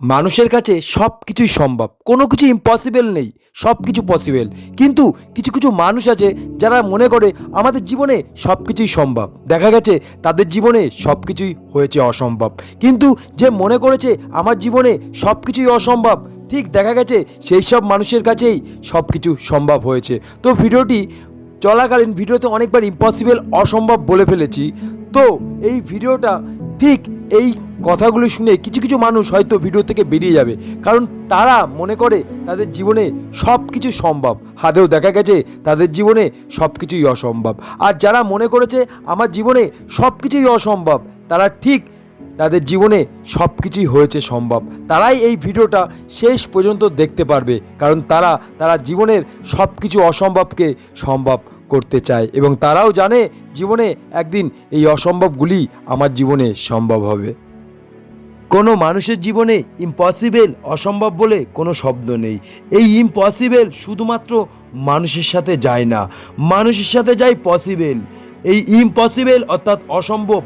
মানুষের কাছে সব কিছুই সম্ভব। কোনো কিছু ইম্পসিবল নেই সব কিছু পসিবল কিন্তু কিছু কিছু মানুষ আছে যারা মনে করে আমাদের জীবনে সব কিছুই সম্ভব। দেখা গেছে তাদের জীবনে সব কিছুই হয়েছে অসম্ভব। কিন্তু যে মনে করেছে আমার জীবনে সব কিছুই অসম্ভব, ঠিক দেখা গেছে সেই সব মানুষের কাছেই সব কিছু সম্ভব হয়েছে। তো ভিডিওটি চলাকালীন ভিডিওতে অনেকবার ইম্পসিবল অসম্ভব বলে ফেলেছি। তো এই ভিডিওটা ঠিক এই কথাগুলো শুনে কিছু কিছু মানুষ হয়তো ভিডিও থেকে বেরিয়ে যাবে। কারণ তারা মনে করে তাদের জীবনে সব কিছু সম্ভব। হাতেও দেখা গেছে তাদের জীবনে সব কিছুই অসম্ভব। আর যারা মনে করেছে, আমার জীবনে সব কিছুই অসম্ভব তারা ঠিক তাদের জীবনে সব কিছুই হয়েছে সম্ভব। তারাই এই ভিডিওটা শেষ পর্যন্ত দেখতে পারবে। কারণ তারা তারা জীবনের সব কিছু অসম্ভবকে সম্ভব করতে চায় এবং তারাও জানে জীবনে একদিন এই অসম্ভবগুলি আমার জীবনে সম্ভব হবে। কোনো মানুষের জীবনে ইম্পসিবল অসম্ভব বলে কোনো শব্দ নেই। এই ইম্পসিবল শুধুমাত্র মানুষের সাথে যায় না, মানুষের সাথে যায় পসিবল এই ইম্পসিবল অর্থাৎ অসম্ভব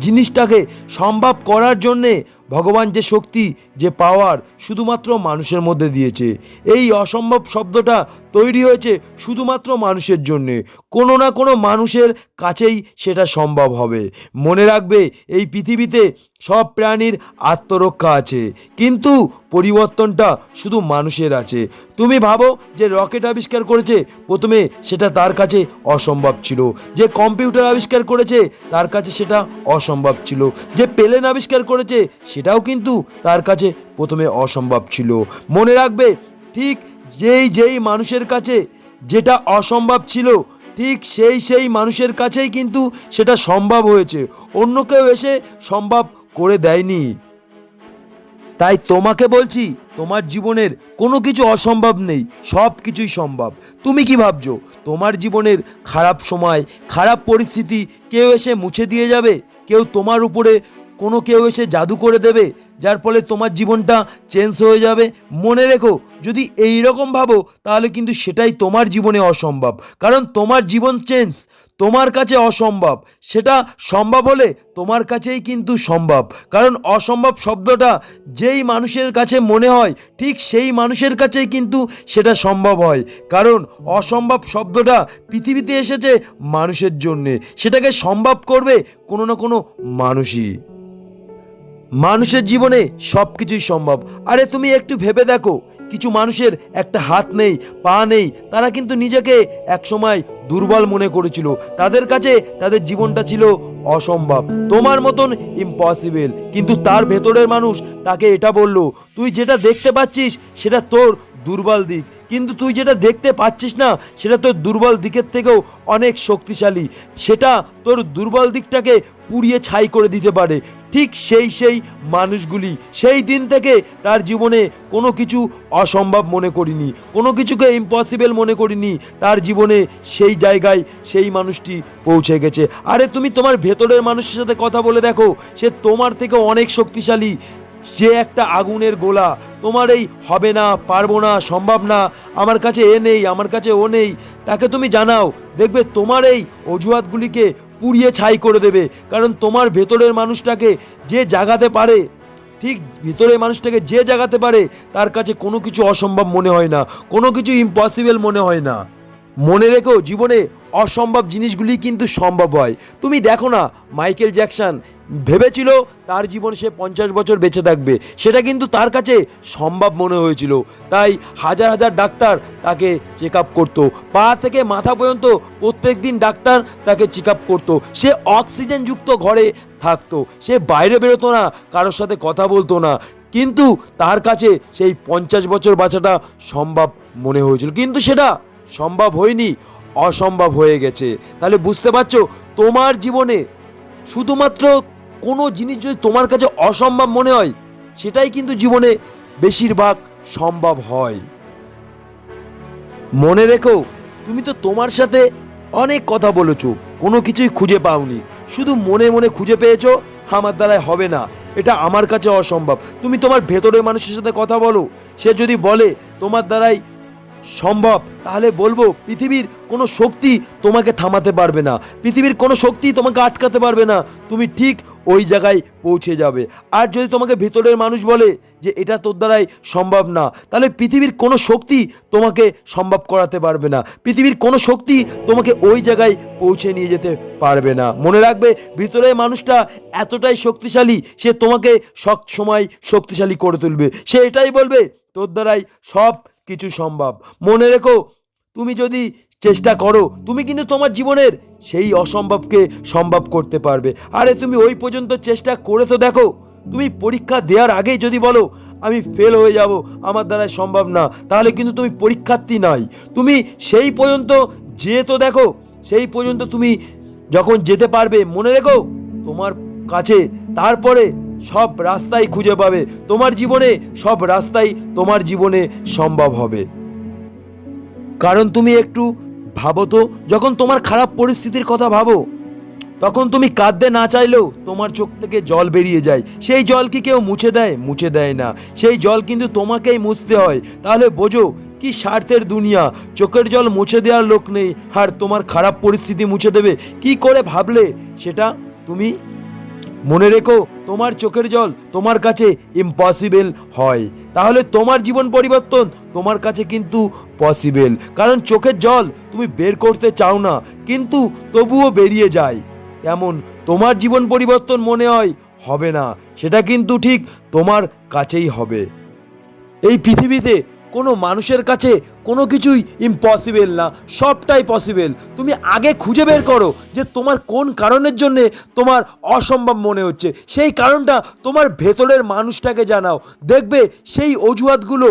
জিনিসটাকে সম্ভব করার জন্যে ভগবান যে শক্তি, যে পাওয়ার শুধুমাত্র মানুষের মধ্যে দিয়েছে। এই অসম্ভব শব্দটা তৈরি হয়েছে শুধুমাত্র মানুষের জন্যে। কোনো না কোনো মানুষের কাছেই সেটা সম্ভব হবে। মনে রাখবে, এই পৃথিবীতে সব প্রাণীর আত্মরক্ষা আছে। কিন্তু পরিবর্তনটা শুধু মানুষের আছে। তুমি ভাবো যে রকেট আবিষ্কার করেছে, প্রথমে সেটা তার কাছে অসম্ভব ছিল। যে কম্পিউটার আবিষ্কার করেছে, তার কাছে সেটা অসম্ভব ছিল। যে প্লেন আবিষ্কার করেছে সেটাও কিন্তু তার কাছে প্রথমে অসম্ভব ছিল। মনে রাখবে, ঠিক যেই যেই মানুষের কাছে যেটা অসম্ভব ছিল, ঠিক সেই সেই মানুষের কাছেই কিন্তু সেটা সম্ভব হয়েছে। অন্য কেউ এসে সম্ভব করে দেয়নি। তাই তোমাকে বলছি, তোমার জীবনের কোনো কিছু অসম্ভব নেই, সব কিছুই সম্ভব। তুমি কি ভাবছ, তোমার জীবনের খারাপ সময়, খারাপ পরিস্থিতি কেউ এসে মুছে দিয়ে যাবে? কেউ তোমার উপরে কোনো কেউ এসে জাদু করে দেবে, যার ফলে তোমার জীবনটা চেঞ্জ হয়ে যাবে। মনে রেখো, যদি এই রকম ভাবো, তাহলে কিন্তু সেটাই তোমার জীবনে অসম্ভব। কারণ তোমার জীবন চেঞ্জ তোমার কাছে অসম্ভব। সেটা সম্ভব হলে তোমার কাছেই কিন্তু সম্ভব। কারণ অসম্ভব শব্দটা যেই মানুষের কাছে মনে হয়, ঠিক সেই মানুষের কাছেই কিন্তু সেটা সম্ভব হয়। কারণ অসম্ভব শব্দটা পৃথিবীতে এসেছে মানুষের জন্যে। সেটাকে সম্ভব করবে কোনো না কোনো মানুষই। মানুষের জীবনে সব কিছুই সম্ভব। আরে তুমি একটু ভেবে দেখো, কিছু মানুষের একটা হাত নেই, পা নেই, তারা কিন্তু নিজেকে একসময় দুর্বল মনে করেছিল। তাদের কাছে তাদের জীবনটা ছিল অসম্ভব। তোমার মতন ইম্পসিবল কিন্তু তার ভেতরের মানুষ তাকে এটা বলল, তুই যেটা দেখতে পাচ্ছিস, সেটা তোর দুর্বল দিক। কিন্তু তুই যেটা দেখতে পাচ্ছিস না, সেটা তোর দুর্বল দিকের থেকেও অনেক শক্তিশালী। সেটা তোর দুর্বল দিকটাকে পুড়িয়ে ছাই করে দিতে পারে। ঠিক সেই সেই মানুষগুলি সেই দিন থেকে তার জীবনে কোনো কিছু অসম্ভব মনে করিনি, কোনো কিছুকে ইম্পসিবল মনে করিনি, তার জীবনে সেই জায়গায় সেই মানুষটি পৌঁছে গেছে। আরে তুমি তোমার ভেতরের মানুষের সাথে কথা বলে দেখো, সে তোমার থেকে অনেক শক্তিশালী। যে একটা আগুনের গোলা, তোমার এই হবে না, পারব না, সম্ভব না, আমার কাছে এ নেই, আমার কাছে ও নেই, তাকে তুমি জানাও, দেখবে তোমার এই অজুহাতগুলিকে পুড়িয়ে ছাই করে দেবে। কারণ তোমার ভেতরের মানুষটাকে যে জাগাতে পারে, ঠিক ভেতরের মানুষটাকে যে জাগাতে পারে, তার কাছে কোনো কিছু অসম্ভব মনে হয় না, কোনো কিছু ইম্পসিবল মনে হয় না। মনে রেখো, জীবনে অসম্ভব জিনিসগুলি কিন্তু সম্ভব হয়। তুমি দেখো না, মাইকেল জ্যাকসন ভেবেছিল তার জীবন সে পঞ্চাশ বছর বেঁচে থাকবে। সেটা কিন্তু তার কাছে সম্ভব মনে হয়েছিল। তাই হাজার হাজার ডাক্তার তাকে চেক আপ করতো। পা থেকে মাথা পর্যন্ত প্রত্যেক দিন ডাক্তার তাকে চেক আপ করতো। সে অক্সিজেনযুক্ত ঘরে থাকতো। সে বাইরে বেরোতো না, কারোর সাথে কথা বলতো না। কিন্তু তার কাছে সেই পঞ্চাশ বছর বাঁচাটা সম্ভব মনে হয়েছিল। কিন্তু সেটা সম্ভব হয়নি, অসম্ভব হয়ে গেছে। তাহলে বুঝতে পারছ, তোমার জীবনে শুধুমাত্র কোনো জিনিস যদি তোমার কাছে অসম্ভব মনে হয়, সেটাই কিন্তু জীবনে বেশিরভাগ সম্ভব হয়। মনে রেখো, তুমি তো তোমার সাথে অনেক কথা বলেছ, কোনো কিছুই খুঁজে পাওনি। শুধু মনে মনে খুঁজে পেয়েছ, আমার দ্বারায় হবে না, এটা আমার কাছে অসম্ভব। তুমি তোমার ভেতরের মানুষের সাথে কথা বলো, সে যদি বলে, তোমার দ্বারাই সম্ভব? তাহলে বলব, পৃথিবীর কোনো শক্তি তোমাকে থামাতে পারবে না। পৃথিবীর কোনো শক্তি তোমাকে আটকাতে পারবে না। তুমি ঠিক ওই জায়গায় পৌঁছে যাবে। আর যদি তোমাকে ভেতরের মানুষ বলে যে এটা তোর দ্বারাই সম্ভব না, তাহলে পৃথিবীর কোনো শক্তি তোমাকে সম্ভব করাতে পারবে না। পৃথিবীর কোনো শক্তি তোমাকে ওই জায়গায় পৌঁছে নিয়ে যেতে পারবে না। মনে রাখবে, ভিতরের মানুষটা এতটাই শক্তিশালী, সে তোমাকে সব সময় শক্তিশালী করে তুলবে। সে এটাই বলবে, তোর দ্বারাই সব কিছু সম্ভব। মনে রেখো, তুমি যদি চেষ্টা করো, তুমি কিন্তু তোমার জীবনের সেই অসম্ভবকে সম্ভব করতে পারবে। আরে তুমি ওই পর্যন্ত চেষ্টা করে তো দেখো, তুমি পরীক্ষা দেওয়ার আগেই যদি বলো, আমি ফেল হয়ে যাব, আমার দ্বারা সম্ভব না, তাহলে কিন্তু তুমি পরীক্ষার্থী নাই। তুমি সেই পর্যন্ত যেয়ে তো দেখো, সেই পর্যন্ত তুমি যখন যেতে পারবে, মনে রেখো, তোমার কাছে তারপরে সব রাস্তাই খুঁজে পাবে। তোমার জীবনে সব রাস্তাই তোমার জীবনে সম্ভব হবে। কারণ তুমি একটু ভাবো তো, যখন তোমার খারাপ পরিস্থিতির কথা ভাবো, তখন তুমি কাঁদতে না চাইলেও তোমার চোখ থেকে জল বেরিয়ে যায়। সেই জল কি কেউ মুছে দেয়? মুছে দেয় না। সেই জল কিন্তু তোমাকেই মুছতে হয়। তাহলে বোঝো, কি স্বার্থের দুনিয়া। চোখের জল মুছে দেওয়ার লোক নেই। আর তোমার খারাপ পরিস্থিতি মুছে দেবে। কি করে ভাবলে? সেটা তুমি মনে রেখো, তোমার চোখের জল তোমার কাছে ইম্পসিবল হয়। তাহলে তোমার জীবন পরিবর্তন তোমার কাছে কিন্তু পসিবল কারণ চোখের জল তুমি বের করতে চাও না, কিন্তু তবুও বেরিয়ে যায়। তেমন তোমার জীবন পরিবর্তন মনে হয় হবে না, সেটা কিন্তু ঠিক তোমার কাছেই হবে। এই পৃথিবীতে কোনো মানুষের কাছে কোনো কিছুই ইম্পসিবল না, সবটাই পসিবল তুমি আগে খুঁজে বের করো যে তোমার কোন কারণের জন্যে তোমার অসম্ভব মনে হচ্ছে। সেই কারণটা তোমার ভেতরের মানুষটাকে জানাও। দেখবে সেই অজুহাতগুলো,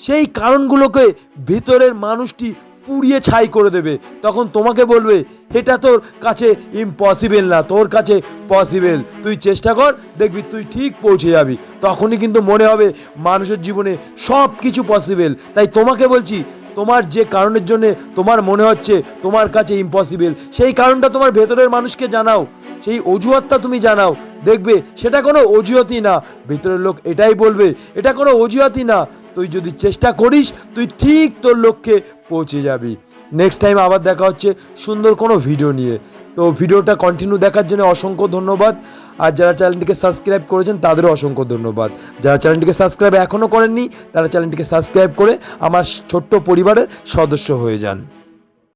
সেই কারণগুলোকে ভিতরের মানুষটি পুড়িয়ে ছাই করে দেবে। তখন তোমাকে বলবে, এটা তোর কাছে ইম্পসিবল না, তোর কাছে পসিবল তুই চেষ্টা কর, দেখবি তুই ঠিক পৌঁছে যাবি। তখনই কিন্তু মনে হবে মানুষের জীবনে সব কিছু পসিবল তাই তোমাকে বলছি, তোমার যে কারণের জন্যে তোমার মনে হচ্ছে তোমার কাছে ইম্পসিবল সেই কারণটা তোমার ভেতরের মানুষকে জানাও। সেই অজুহাতটা তুমি জানাও। দেখবে সেটা কোনো অজুহাতই না। ভেতরের লোক এটাই বলবে, এটা কোনো অজুহাতই না। তুই যদি চেষ্টা করিস, তুই ঠিক তোর লক্ষ্যে পৌঁছে যাবি। নেক্সট টাইম আবার দেখা হচ্ছে সুন্দর কোনো ভিডিও নিয়ে। তো ভিডিওটা কন্টিনিউ দেখার জন্য অসংখ্য ধন্যবাদ। আর যারা চ্যানেলটিকে সাবস্ক্রাইব করেছেন, তাদেরও অসংখ্য ধন্যবাদ। যারা চ্যানেলটিকে সাবস্ক্রাইব এখনও করেননি, তারা চ্যানেলটিকে সাবস্ক্রাইব করে আমার ছোট্ট পরিবারের সদস্য হয়ে যান।